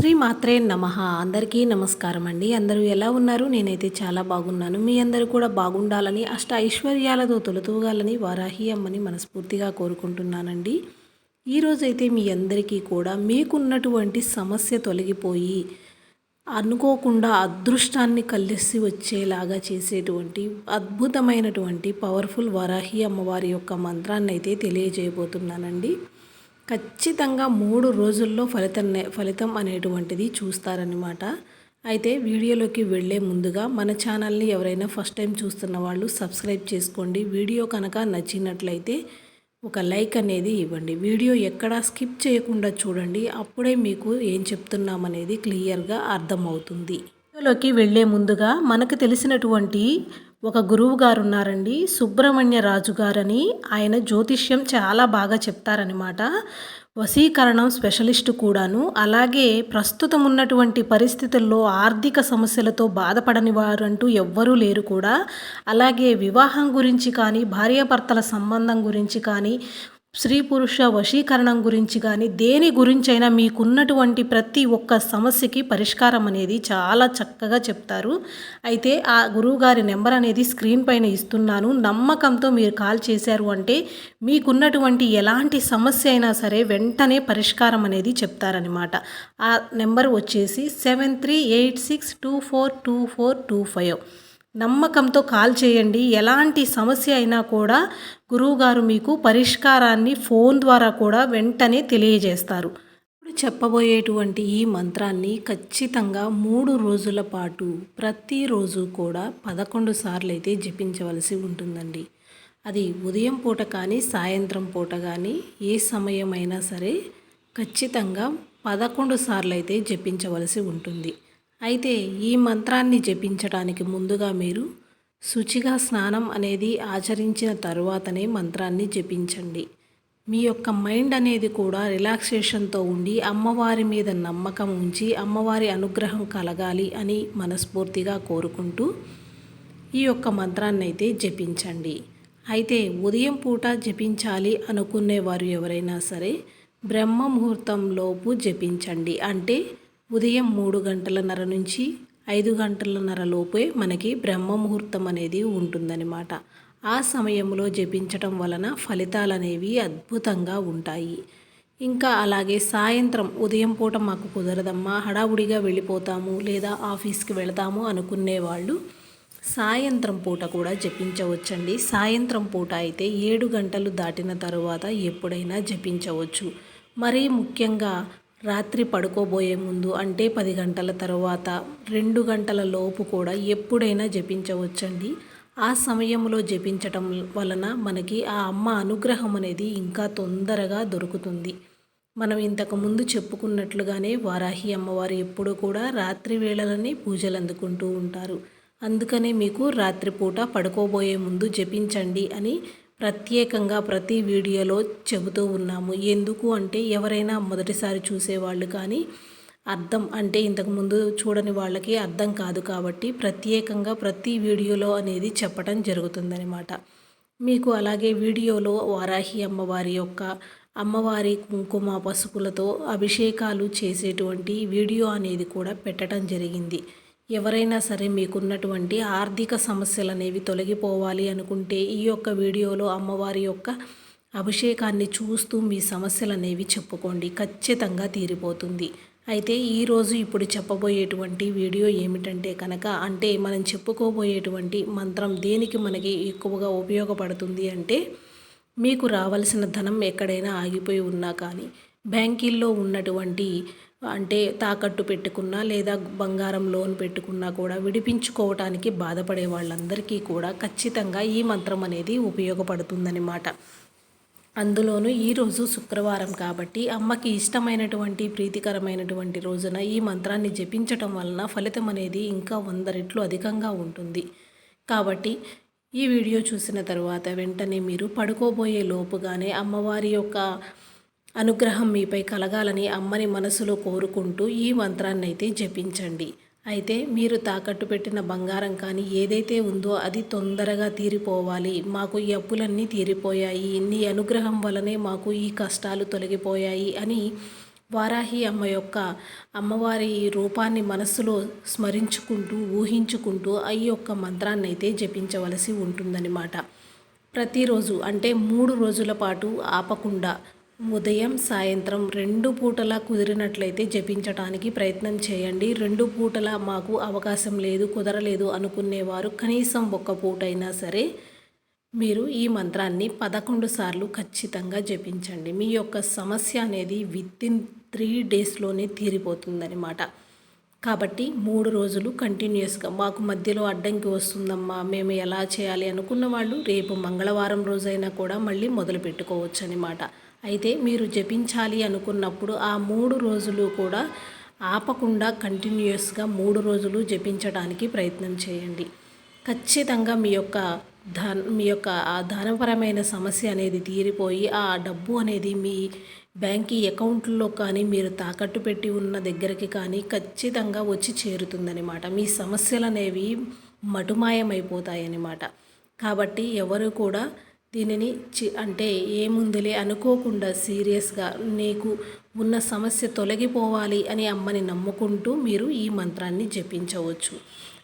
శ్రీ మాత్రే నమ. అందరికీ నమస్కారం అండి. అందరూ ఎలా ఉన్నారు? నేనైతే చాలా బాగున్నాను. మీ అందరూ కూడా బాగుండాలని అష్ట ఐశ్వర్యాలతో తొలతూగాలని వారాహి అమ్మని మనస్ఫూర్తిగా కోరుకుంటున్నానండి. ఈరోజైతే మీ అందరికీ కూడా మీకున్నటువంటి సమస్య తొలగిపోయి అనుకోకుండా అదృష్టాన్ని కలిసి వచ్చేలాగా చేసేటువంటి అద్భుతమైనటువంటి పవర్ఫుల్ వరాహి అమ్మవారి యొక్క మంత్రాన్ని అయితే తెలియజేయబోతున్నానండి. ఖచ్చితంగా మూడు రోజుల్లో ఫలితం ఫలితం అనేటువంటిది చూస్తారనమాట అయితే వీడియోలోకి వెళ్ళే ముందుగా మన ఛానల్ని ఎవరైనా ఫస్ట్ టైం చూస్తున్న వాళ్ళు సబ్స్క్రైబ్ చేసుకోండి. వీడియో కనుక నచ్చినట్లయితే ఒక లైక్ అనేది ఇవ్వండి. వీడియో ఎక్కడా స్కిప్ చేయకుండా చూడండి. అప్పుడే మీకు ఏం చెప్తున్నామనేది క్లియర్గా అర్థమవుతుంది. వీడియోలోకి వెళ్ళే ముందుగా మనకు తెలిసినటువంటి ఒక గురువు గారు ఉన్నారండి సుబ్రహ్మణ్య రాజు గారని ఆయన జ్యోతిష్యం చాలా బాగా చెప్తారనమాట వశీకరణం స్పెషలిస్ట్ కూడాను. అలాగే ప్రస్తుతం ఉన్నటువంటి పరిస్థితుల్లో ఆర్థిక సమస్యలతో బాధపడని వారు అంటూ ఎవ్వరూ లేరు కూడా. అలాగే వివాహం గురించి కానీ భార్యాభర్తల సంబంధం గురించి కానీ స్త్రీ పురుష వశీకరణం గురించి కానీ దేని గురించైనా మీకున్నటువంటి ప్రతి ఒక్క సమస్యకి పరిష్కారం అనేది చాలా చక్కగా చెప్తారు. అయితే ఆ గురువుగారి నెంబర్ అనేది స్క్రీన్ పైన ఇస్తున్నాను. నమ్మకంతో మీరు కాల్ చేశారు అంటే మీకున్నటువంటి ఎలాంటి సమస్య అయినా సరే వెంటనే పరిష్కారం అనేది చెప్తారనమాట ఆ నెంబర్ వచ్చేసి seven three eight six two four two four two five. నమ్మకంతో కాల్ చేయండి. ఎలాంటి సమస్య అయినా కూడా గురువుగారు మీకు పరిష్కారాన్ని ఫోన్ ద్వారా కూడా వెంటనే తెలియజేస్తారు. ఇప్పుడు చెప్పబోయేటువంటి ఈ మంత్రాన్ని ఖచ్చితంగా మూడు రోజుల పాటు ప్రతిరోజు కూడా పదకొండు సార్లు అయితే జపించవలసి ఉంటుందండి. అది ఉదయం పూట కానీ సాయంత్రం పూట కానీ ఏ సమయమైనా సరే ఖచ్చితంగా పదకొండు సార్లు అయితే జపించవలసి ఉంటుంది. అయితే ఈ మంత్రాన్ని జపించడానికి ముందుగా మీరు శుచిగా స్నానం అనేది ఆచరించిన తరువాతనే మంత్రాన్ని జపించండి. మీ యొక్క మైండ్ అనేది కూడా రిలాక్సేషన్తో ఉండి అమ్మవారి మీద నమ్మకం ఉంచి అమ్మవారి అనుగ్రహం కలగాలి అని మనస్ఫూర్తిగా కోరుకుంటూ ఈ యొక్క మంత్రాన్ని అయితే జపించండి. అయితే ఉదయం పూట జపించాలి అనుకునేవారు ఎవరైనా సరే బ్రహ్మ ముహూర్తంలోపు జపించండి. అంటే ఉదయం మూడు గంటలన్నర నుంచి ఐదు గంటలన్నర లోపే మనకి బ్రహ్మ ముహూర్తం అనేది ఉంటుందన్నమాట. ఆ సమయంలో జపించటం వలన ఫలితాలు అనేవి అద్భుతంగా ఉంటాయి. ఇంకా అలాగే సాయంత్రం ఉదయం పూట మాకు కుదరదమ్మా హడావుడిగా వెళ్ళిపోతాము లేదా ఆఫీస్కి వెళతాము అనుకునేవాళ్ళు సాయంత్రం పూట కూడా జపించవచ్చండి. సాయంత్రం పూట అయితే ఏడు గంటలు దాటిన తరువాత ఎప్పుడైనా జపించవచ్చు. మరీ ముఖ్యంగా రాత్రి పడుకోబోయే ముందు అంటే పది గంటల తర్వాత రెండు గంటల లోపు కూడా ఎప్పుడైనా జపించవచ్చండి. ఆ సమయంలో జపించటం వలన మనకి ఆ అమ్మ అనుగ్రహం అనేది ఇంకా తొందరగా దొరుకుతుంది. మనం ఇంతకుముందు చెప్పుకున్నట్లుగానే వారాహి అమ్మవారు ఎప్పుడూ కూడా రాత్రి వేళలనే పూజలు అందుకుంటూ ఉంటారు. అందుకనే మీకు రాత్రిపూట పడుకోబోయే ముందు జపించండి అని ప్రత్యేకంగా ప్రతి వీడియోలో చెబుతూ ఉన్నాము. ఎందుకు అంటే ఎవరైనా మొదటిసారి చూసేవాళ్ళు కానీ అర్థం అంటే ఇంతకుముందు చూడని వాళ్ళకి అర్థం కాదు కాబట్టి ప్రత్యేకంగా ప్రతి వీడియోలో అనేది చెప్పడం జరుగుతుందనమాట మీకు అలాగే వీడియోలో వారాహి అమ్మవారి యొక్క అమ్మవారి కుంకుమ పసుపులతో అభిషేకాలు చేసేటువంటి వీడియో అనేది కూడా పెట్టడం జరిగింది. ఎవరైనా సరే మీకున్నటువంటి ఆర్థిక సమస్యలు అనేవి తొలగిపోవాలి అనుకుంటే ఈ యొక్క వీడియోలో అమ్మవారి యొక్క అభిషేకాన్ని చూస్తూ మీ సమస్యలు అనేవి చెప్పుకోండి. ఖచ్చితంగా తీరిపోతుంది. అయితే ఈరోజు ఇప్పుడు చెప్పబోయేటువంటి వీడియో ఏమిటంటే కనుక అంటే మనం చెప్పుకోబోయేటువంటి మంత్రం దేనికి మనకి ఎక్కువగా ఉపయోగపడుతుంది అంటే మీకు రావాల్సిన ధనం ఎక్కడైనా ఆగిపోయి ఉన్నా కానీ బ్యాంకీల్లో ఉన్నటువంటి అంటే తాకట్టు పెట్టుకున్నా లేదా బంగారం లోన్ పెట్టుకున్నా కూడా విడిపించుకోవటానికి బాధపడే వాళ్ళందరికీ కూడా ఖచ్చితంగా ఈ మంత్రం అనేది ఉపయోగపడుతుందన్నమాట. అందులోనూ ఈరోజు శుక్రవారం కాబట్టి అమ్మకి ఇష్టమైనటువంటి ప్రీతికరమైనటువంటి రోజున ఈ మంత్రాన్ని జపించటం వలన ఫలితం అనేది ఇంకా వంద రెట్లు అధికంగా ఉంటుంది. కాబట్టి ఈ వీడియో చూసిన తర్వాత వెంటనే మీరు పడుకోబోయే లోపుగానే అమ్మవారి యొక్క అనుగ్రహం మీపై కలగాలని అమ్మని మనసులో కోరుకుంటూ ఈ మంత్రాన్ని అయితే జపించండి. అయితే మీరు తాకట్టు పెట్టిన బంగారం కానీ ఏదైతే ఉందో అది తొందరగా తీరిపోవాలి. మాకు ఈ అప్పులన్నీ తీరిపోయాయి. నీ అనుగ్రహం వలనే మాకు ఈ కష్టాలు తొలగిపోయాయి అని వారాహి అమ్మ యొక్క అమ్మవారి రూపాన్ని మనస్సులో స్మరించుకుంటూ ఊహించుకుంటూ ఈ యొక్క మంత్రాన్ని అయితే జపించవలసి ఉంటుందన్నమాట. ప్రతిరోజు అంటే మూడు రోజుల పాటు ఆపకుండా ఉదయం సాయంత్రం రెండు పూటలా కుదిరినట్లయితే జపించటానికి ప్రయత్నం చేయండి. రెండు పూటలా మాకు అవకాశం లేదు కుదరలేదు అనుకునేవారు కనీసం ఒక్క పూటైనా సరే మీరు ఈ మంత్రాన్ని పదకొండు సార్లు ఖచ్చితంగా జపించండి. మీ యొక్క సమస్య అనేది విత్ ఇన్ త్రీ డేస్లోనే తీరిపోతుందనమాట కాబట్టి మూడు రోజులు కంటిన్యూస్గా మాకు మధ్యలో అడ్డంకి వస్తుందమ్మా మేము ఎలా చేయాలి అనుకున్న వాళ్ళు రేపు మంగళవారం రోజైనా కూడా మళ్ళీ మొదలు పెట్టుకోవచ్చు అనమాట అయితే మీరు జపించాలి అనుకున్నప్పుడు ఆ మూడు రోజులు కూడా ఆపకుండా కంటిన్యూస్గా మూడు రోజులు జపించడానికి ప్రయత్నం చేయండి. ఖచ్చితంగా మీ యొక్క ధన మీ యొక్క ఆ ధనపరమైన సమస్య అనేది తీరిపోయి ఆ డబ్బు అనేది మీ బ్యాంక్ అకౌంట్లో కానీ మీరు తాకట్టు పెట్టి ఉన్న దగ్గరికి కానీ ఖచ్చితంగా వచ్చి చేరుతుందనమాట మీ సమస్యలు అనేవి మటుమాయమైపోతాయన్నమాట. కాబట్టి ఎవరు కూడా దీనిని చి అంటే ఏముందిలే అనుకోకుండా సీరియస్గా నీకు ఉన్న సమస్య తొలగిపోవాలి అని అమ్మని నమ్ముకుంటూ మీరు ఈ మంత్రాన్ని జపించవచ్చు.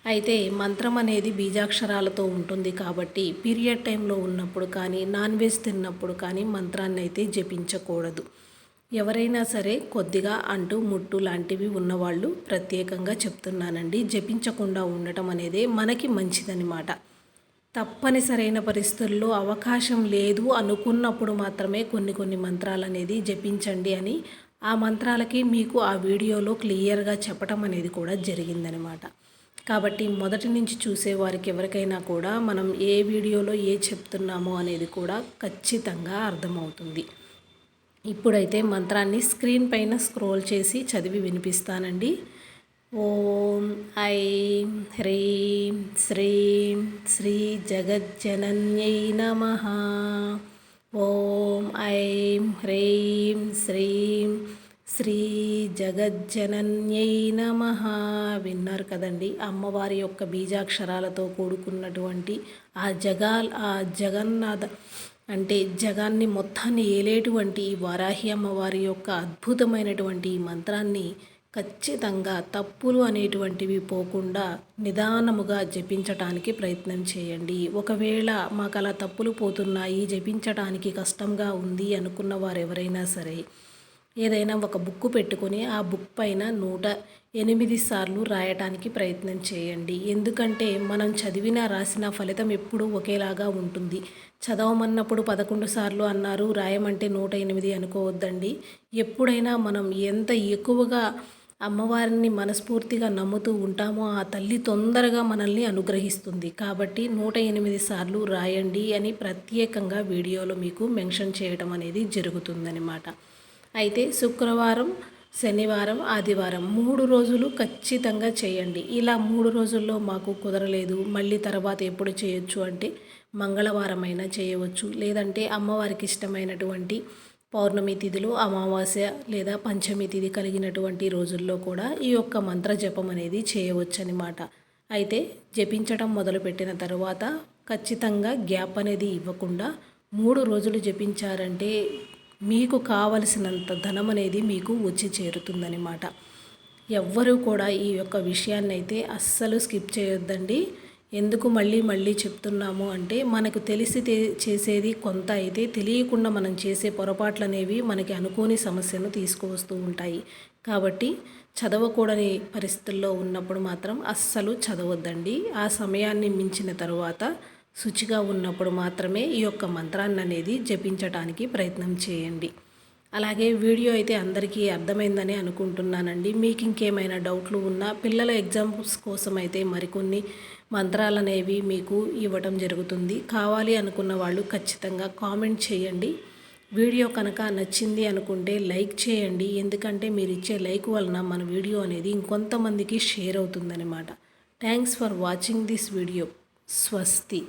అయితే మంత్రం అనేది బీజాక్షరాలతో ఉంటుంది కాబట్టి పీరియడ్ టైంలో ఉన్నప్పుడు కానీ నాన్ వెజ్ తిన్నప్పుడు కానీ మంత్రాన్ని అయితే జపించకూడదు. ఎవరైనా సరే కొద్దిగా అంటూ ముట్టు లాంటివి ఉన్నవాళ్ళు ప్రత్యేకంగా చెప్తున్నానండి. జపించకుండా ఉండటం అనేది మనకి మంచిదనమాట తప్పనిసరైన పరిస్థితుల్లో అవకాశం లేదు అనుకున్నప్పుడు మాత్రమే కొన్ని కొన్ని మంత్రాలు అనేది జపించండి అని ఆ మంత్రాలకి మీకు ఆ వీడియోలో క్లియర్గా చెప్పటం అనేది కూడా జరిగిందనమాట. కాబట్టి మొదటి నుంచి చూసేవారికి ఎవరికైనా కూడా మనం ఏ వీడియోలో ఏ చెప్తున్నామో అనేది కూడా ఖచ్చితంగా అర్థమవుతుంది. ఇప్పుడైతే మంత్రాన్ని స్క్రీన్ పైన స్క్రోల్ చేసి చదివి వినిపిస్తానండి. ఓం ఐం హ్రీం శ్రీం శ్రీ జగజ్జనన్యై నమ. ఓం ఐం హ్రీం శ్రీం శ్రీ జగజ్జనన్యై నమ. విన్నారు కదండి అమ్మవారి యొక్క బీజాక్షరాలతో కూడుకున్నటువంటి ఆ జగాల్ ఆ జగన్నాథ అంటే జగాన్ని మొత్తాన్ని ఏలేటువంటి వారాహి అమ్మవారి యొక్క అద్భుతమైనటువంటి ఈ మంత్రాన్ని ఖచ్చితంగా తప్పులు అనేటువంటివి పోకుండా నిదానముగా జపించటానికి ప్రయత్నం చేయండి. ఒకవేళ మాకు అలా తప్పులు పోతున్నాయి జపించటానికి కష్టంగా ఉంది అనుకున్న వారు ఎవరైనా సరే ఏదైనా ఒక బుక్ పెట్టుకొని ఆ బుక్ పైన నూట ఎనిమిది సార్లు రాయటానికి ప్రయత్నం చేయండి. ఎందుకంటే మనం చదివిన రాసిన ఫలితం ఎప్పుడూ ఒకేలాగా ఉంటుంది. చదవమన్నప్పుడు పదకొండు సార్లు అన్నారు రాయమంటే నూట ఎనిమిది అనుకోవద్దండి. ఎప్పుడైనా మనం ఎంత ఎక్కువగా అమ్మవారిని మనస్ఫూర్తిగా నమ్ముతూ ఉంటామో ఆ తల్లి తొందరగా మనల్ని అనుగ్రహిస్తుంది. కాబట్టి నూట ఎనిమిది సార్లు రాయండి అని ప్రత్యేకంగా వీడియోలో మీకు మెన్షన్ చేయడం అనేది జరుగుతుందనమాట అయితే శుక్రవారం శనివారం ఆదివారం మూడు రోజులు ఖచ్చితంగా చేయండి. ఇలా మూడు రోజుల్లో మాకు కుదరలేదు. మళ్ళీ తర్వాత ఎప్పుడు చేయొచ్చు అంటే మంగళవారం అయినా చేయవచ్చు. లేదంటే అమ్మవారికి ఇష్టమైనటువంటి పౌర్ణమి తిథులు అమావాస్య లేదా పంచమి తిథి కలిగినటువంటి రోజుల్లో కూడా ఈ యొక్క మంత్ర జపం అనేది చేయవచ్చనమాట అయితే జపించడం మొదలుపెట్టిన తర్వాత ఖచ్చితంగా గ్యాప్ అనేది ఇవ్వకుండా మూడు రోజులు జపించారంటే మీకు కావలసినంత ధనం అనేది మీకు వచ్చి చేరుతుందనమాట ఎవ్వరూ కూడా ఈ యొక్క విషయాన్ని అయితే అస్సలు స్కిప్ చేయొద్దండి. ఎందుకు మళ్ళీ మళ్ళీ చెప్తున్నాము అంటే మనకు తెలిసి చేసేది కొంత అయితే తెలియకుండా మనం చేసే పొరపాట్లు అనేవి మనకి అనుకోని సమస్యను తీసుకువస్తూ ఉంటాయి. కాబట్టి చదవకూడని పరిస్థితుల్లో ఉన్నప్పుడు మాత్రం అస్సలు చదవద్దండి. ఆ సమయాన్ని మించిన తర్వాత శుచిగా ఉన్నప్పుడు మాత్రమే ఈ యొక్క మంత్రాన్ని అనేది జపించటానికి ప్రయత్నం చేయండి. అలాగే వీడియో అయితే అందరికీ అర్థమైందని అనుకుంటున్నానండి. మీకు ఇంకేమైనా డౌట్లు ఉన్నా పిల్లల ఎగ్జామ్స్ కోసం అయితే మరికొన్ని మంత్రాలు అనేవి మీకు ఇవ్వటం జరుగుతుంది. కావాలి అనుకున్న వాళ్ళు ఖచ్చితంగా కామెంట్ చేయండి. వీడియో కనుక నచ్చింది అనుకుంటే లైక్ చేయండి. ఎందుకంటే మీరు ఇచ్చే లైక్ వలన మన వీడియో అనేది ఇంకొంతమందికి షేర్ అవుతుందన్నమాట. Thanks for watching this video. స్వస్తి.